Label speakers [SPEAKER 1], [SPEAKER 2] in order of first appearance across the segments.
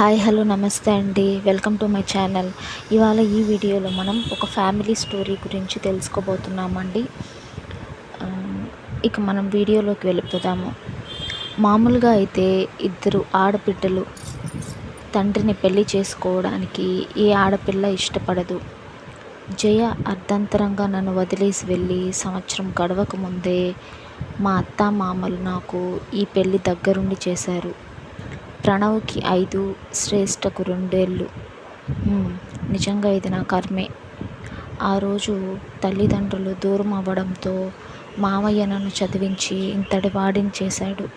[SPEAKER 1] Hi hello namaste అండి. Welcome to my channel. ఇవాళ ఈ వీడియోలో మనం ఒక ఫ్యామిలీ స్టోరీ గురించి తెలుసుకోబోతున్నామండి. ఇక మనం వీడియోలోకి వెళ్ళిపోదాము. మామూలుగా అయితే ఇద్దరు ఆడబిడ్డలు తండ్రిని పెళ్ళి చేసుకోవడానికి ఏ ఆడపిల్ల ఇష్టపడదు. జయ అర్ధంతరంగా నన్ను వదిలేసి వెళ్ళి సంవత్సరం గడవక ముందే మా అత్త మామలు నాకు ఈ పెళ్ళి దగ్గరుండి చేశారు. ప్రణవ్కి ఐదు శ్రేష్టకు రెండేళ్ళు. నిజంగా ఇది నా కర్మే. ఆ రోజు తల్లిదండ్రులు దూరం అవ్వడంతో మావయ్య నన్ను చదివించి ఇంతటి వాడిని చేశాడు.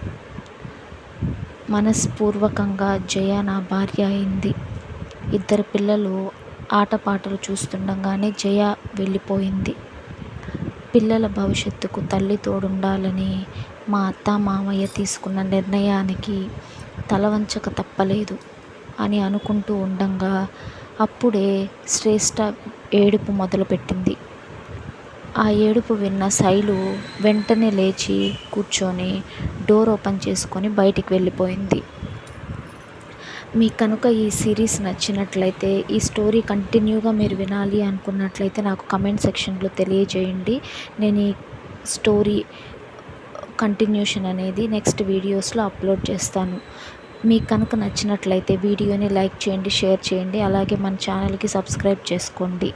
[SPEAKER 1] మనస్పూర్వకంగా జయ నా భార్య అయింది. ఇద్దరు పిల్లలు ఆటపాటలు చూస్తుండగానే జయ వెళ్ళిపోయింది. పిల్లల భవిష్యత్తుకు తల్లి తోడుండాలని మా అత్త మామయ్య తీసుకున్న నిర్ణయానికి తలవంచక తప్పలేదు అని అనుకుంటూ ఉండంగా అప్పుడే శ్రేష్ట ఏడుపు మొదలుపెట్టింది. ఆ ఏడుపు విన్న శైలు వెంటనే లేచి కూర్చొని డోర్ ఓపెన్ చేసుకొని బయటికి వెళ్ళిపోయింది. మీ కనుక ఈ సిరీస్ నచ్చినట్లయితే ఈ స్టోరీ కంటిన్యూగా మీరు వినాలి అనుకున్నట్లయితే నాకు కమెంట్ సెక్షన్లో తెలియజేయండి. నేను ఈ స్టోరీ కంటిన్యూషన్ అనేది నెక్స్ట్ వీడియోస్లో అప్లోడ్ చేస్తాను. మీకు కనుక నచ్చినట్లయితే వీడియోని లైక్ చేయండి షేర్ చేయండి అలాగే మన ఛానల్కి సబ్స్క్రైబ్ చేసుకోండి.